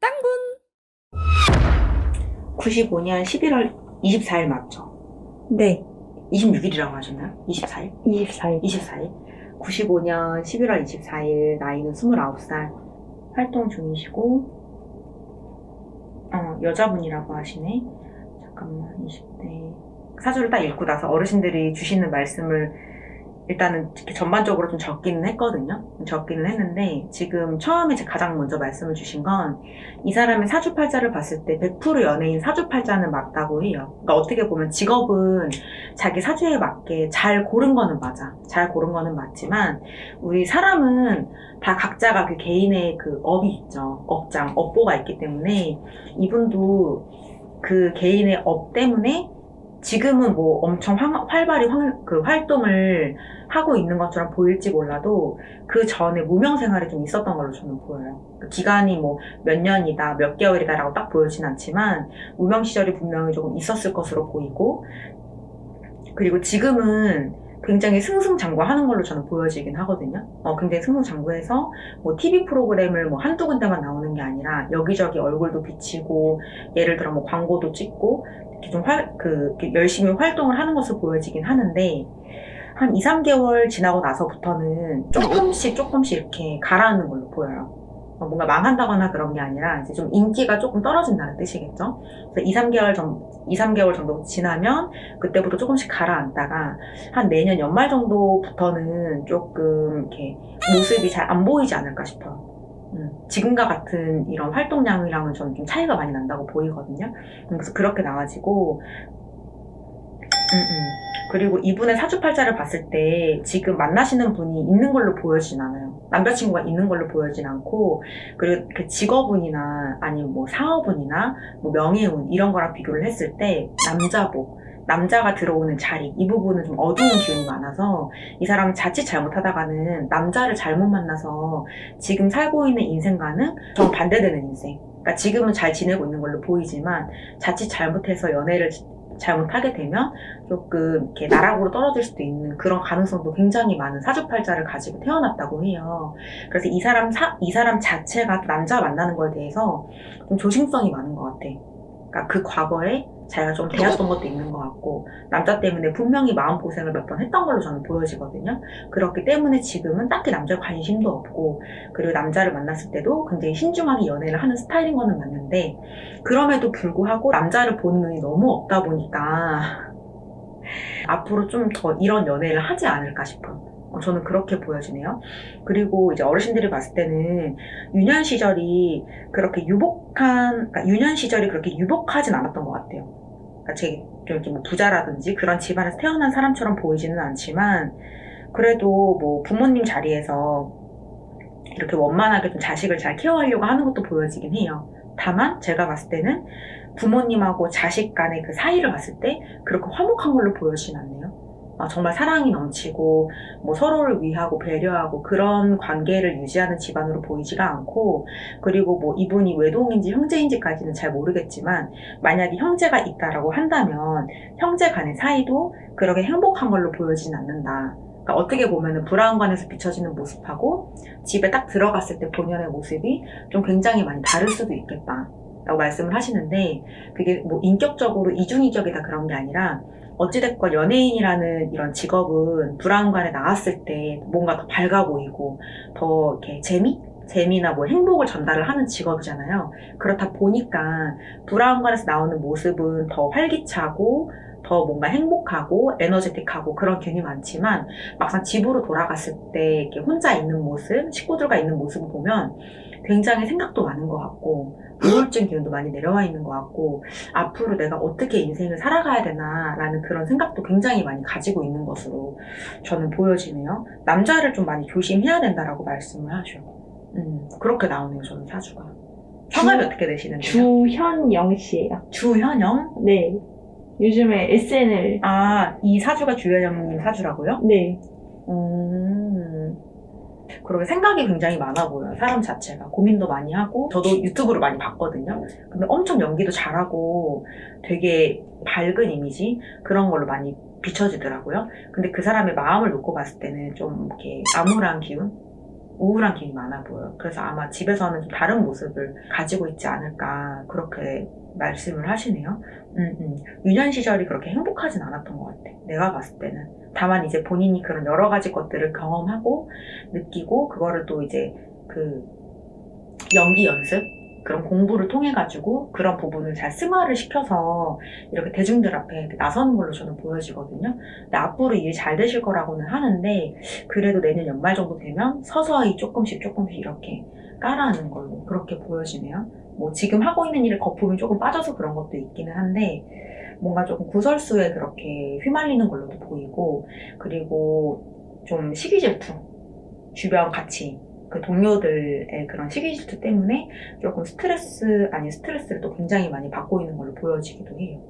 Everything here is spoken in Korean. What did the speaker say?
땅분 95년 11월 24일 맞죠? 네, 26일이라고 하셨나요? 24일? 24일. 24일? 95년 11월 24일 나이는 29살 활동 중이시고 어, 여자분이라고 하시네 잠깐만 20대 사주를 딱 읽고 나서 어르신들이 주시는 말씀을 일단은 전반적으로 좀 적기는 했거든요 적기는 했는데 지금 처음에 제 가장 먼저 말씀을 주신 건 이 사람의 사주팔자를 봤을 때 100% 연예인 사주팔자는 맞다고 해요 그러니까 어떻게 보면 직업은 자기 사주에 맞게 잘 고른 거는 맞아. 잘 고른 거는 맞지만, 우리 사람은 다 각자가 그 개인의 그 업이 있죠. 업장, 업보가 있기 때문에, 이분도 그 개인의 업 때문에 지금은 뭐 엄청 활, 활발히 활, 그 활동을 하고 있는 것처럼 보일지 몰라도 그 전에 무명 생활이 좀 있었던 걸로 저는 보여요. 그 기간이 뭐 몇 년이다, 몇 개월이다라고 딱 보여진 않지만 무명 시절이 분명히 조금 있었을 것으로 보이고 그리고 지금은 굉장히 승승장구하는 걸로 저는 보여지긴 하거든요. 어, 굉장히 승승장구해서 뭐 TV 프로그램을 뭐 한두 군데만 나오는 게 아니라 여기저기 얼굴도 비치고 예를 들어 뭐 광고도 찍고 이렇게 좀 활, 그, 열심히 활동을 하는 것으로 보여지긴 하는데 한 2, 3개월 지나고 나서부터는 조금씩 조금씩 이렇게 가라앉는 걸로 보여요. 어, 뭔가 망한다거나 그런 게 아니라 이제 좀 인기가 조금 떨어진다는 뜻이겠죠. 그래서 2, 3개월 정 2, 3개월 정도 지나면 그때부터 조금씩 가라앉다가 한 내년 연말 정도부터는 조금 이렇게 모습이 잘 안 보이지 않을까 싶어요. 음, 지금과 같은 이런 활동량이랑은 저는 좀 차이가 많이 난다고 보이거든요. 그래서 그렇게 나와지고, 음, 음. 그리고 이분의 사주팔자를 봤을 때 지금 만나시는 분이 있는 걸로 보여지진 않아요. 남자친구가 있는 걸로 보여진 않고, 그리고 그 직업운이나 아니면 뭐 사업운이나 뭐 명예운 이런 거랑 비교를 했을 때 남자복, 남자가 들어오는 자리 이 부분은 좀 어두운 기운이 많아서 이 사람은 자칫 잘못하다가는 남자를 잘못 만나서 지금 살고 있는 인생과는 정 반대되는 인생. 그러니까 지금은 잘 지내고 있는 걸로 보이지만 자칫 잘못해서 연애를 잘못하게 되면 조금 이렇게 나락으로 떨어질 수도 있는 그런 가능성도 굉장히 많은 사주팔자를 가지고 태어났다고 해요. 그래서 이 사람 사, 이 사람 자체가 남자 만나는 거에 대해서 좀 조심성이 많은 것 같아. 그러니까 그 과거에 자기가 좀 대했던 것도 있는 것 같고 남자 때문에 분명히 마음 고생을 몇 번 했던 걸로 저는 보여지거든요. 그렇기 때문에 지금은 딱히 남자에 관심도 없고 그리고 남자를 만났을 때도 굉장히 신중하게 연애를 하는 스타일인 거는 맞는데 그럼에도 불구하고 남자를 보는 눈이 너무 없다 보니까 앞으로 좀 더 이런 연애를 하지 않을까 싶어요. 어, 저는 그렇게 보여지네요. 그리고 이제 어르신들이 봤을 때는 유년 시절이 그렇게 유복한, 그러니까 유년 시절이 그렇게 유복하진 않았던 것 같아요. 그러니까 제, 좀 이렇게 뭐 부자라든지 그런 집안에서 태어난 사람처럼 보이지는 않지만 그래도 뭐 부모님 자리에서 이렇게 원만하게 좀 자식을 잘 케어하려고 하는 것도 보여지긴 해요. 다만 제가 봤을 때는 부모님하고 자식 간의 그 사이를 봤을 때 그렇게 화목한 걸로 보여지진 않네요. 아, 정말 사랑이 넘치고 뭐 서로를 위하고 배려하고 그런 관계를 유지하는 집안으로 보이지가 않고 그리고 뭐 이분이 외동인지 형제인지까지는 잘 모르겠지만 만약에 형제가 있다라고 한다면 형제 간의 사이도 그렇게 행복한 걸로 보여지진 않는다. 그러니까 어떻게 보면은 브라운관에서 비춰지는 모습하고 집에 딱 들어갔을 때 본연의 모습이 좀 굉장히 많이 다를 수도 있겠다. 라고 말씀을 하시는데 그게 뭐 인격적으로 이중이적이다 그런 게 아니라 어찌됐건 연예인이라는 이런 직업은 브라운관에 나왔을 때 뭔가 더 밝아 보이고 더 이렇게 재미? 재미나 뭐 행복을 전달을 하는 직업이잖아요. 그렇다 보니까 브라운관에서 나오는 모습은 더 활기차고 더 뭔가 행복하고 에너제틱하고 그런 균이 많지만 막상 집으로 돌아갔을 때 이렇게 혼자 있는 모습, 식구들과 있는 모습을 보면 굉장히 생각도 많은 것 같고 우울증 기운도 많이 내려와 있는 것 같고 앞으로 내가 어떻게 인생을 살아가야 되나라는 그런 생각도 굉장히 많이 가지고 있는 것으로 저는 보여지네요. 남자를 좀 많이 조심해야 된다라고 말씀을 하셔. 음, 그렇게 나오네요, 저는 사주가. 성함이 주- 어떻게 되시는데요? 주현영 씨예요. 주현영? 네. 요즘에 SNL. 아, 이 사주가 주현영님 사주라고요? 네. 음. 그러게 생각이 굉장히 많아 보여요. 사람 자체가. 고민도 많이 하고, 저도 유튜브를 많이 봤거든요. 근데 엄청 연기도 잘하고 되게 밝은 이미지? 그런 걸로 많이 비춰지더라고요. 근데 그 사람의 마음을 놓고 봤을 때는 좀 이렇게 암울한 기운? 우울한 기운이 많아 보여요. 그래서 아마 집에서는 좀 다른 모습을 가지고 있지 않을까 그렇게 말씀을 하시네요. 음, 음. 유년 시절이 그렇게 행복하진 않았던 것 같아. 내가 봤을 때는. 다만 이제 본인이 그런 여러 가지 것들을 경험하고 느끼고 그거를 또 이제 그 연기 연습 그런 공부를 통해 가지고 그런 부분을 잘 승화를 시켜서 이렇게 대중들 앞에 나서는 걸로 저는 보여지거든요. 근데 앞으로 일 잘 되실 거라고는 하는데 그래도 내년 연말 정도 되면 서서히 조금씩 조금씩 이렇게 깔아하는 걸로 그렇게 보여지네요. 뭐 지금 하고 있는 일에 거품이 조금 빠져서 그런 것도 있기는 한데 뭔가 조금 구설수에 그렇게 휘말리는 걸로도 보이고 그리고 좀 시기 질투 주변 같이 그 동료들의 그런 시기 질투 때문에 조금 스트레스 아닌 스트레스를 또 굉장히 많이 받고 있는 걸로 보여지기도 해요.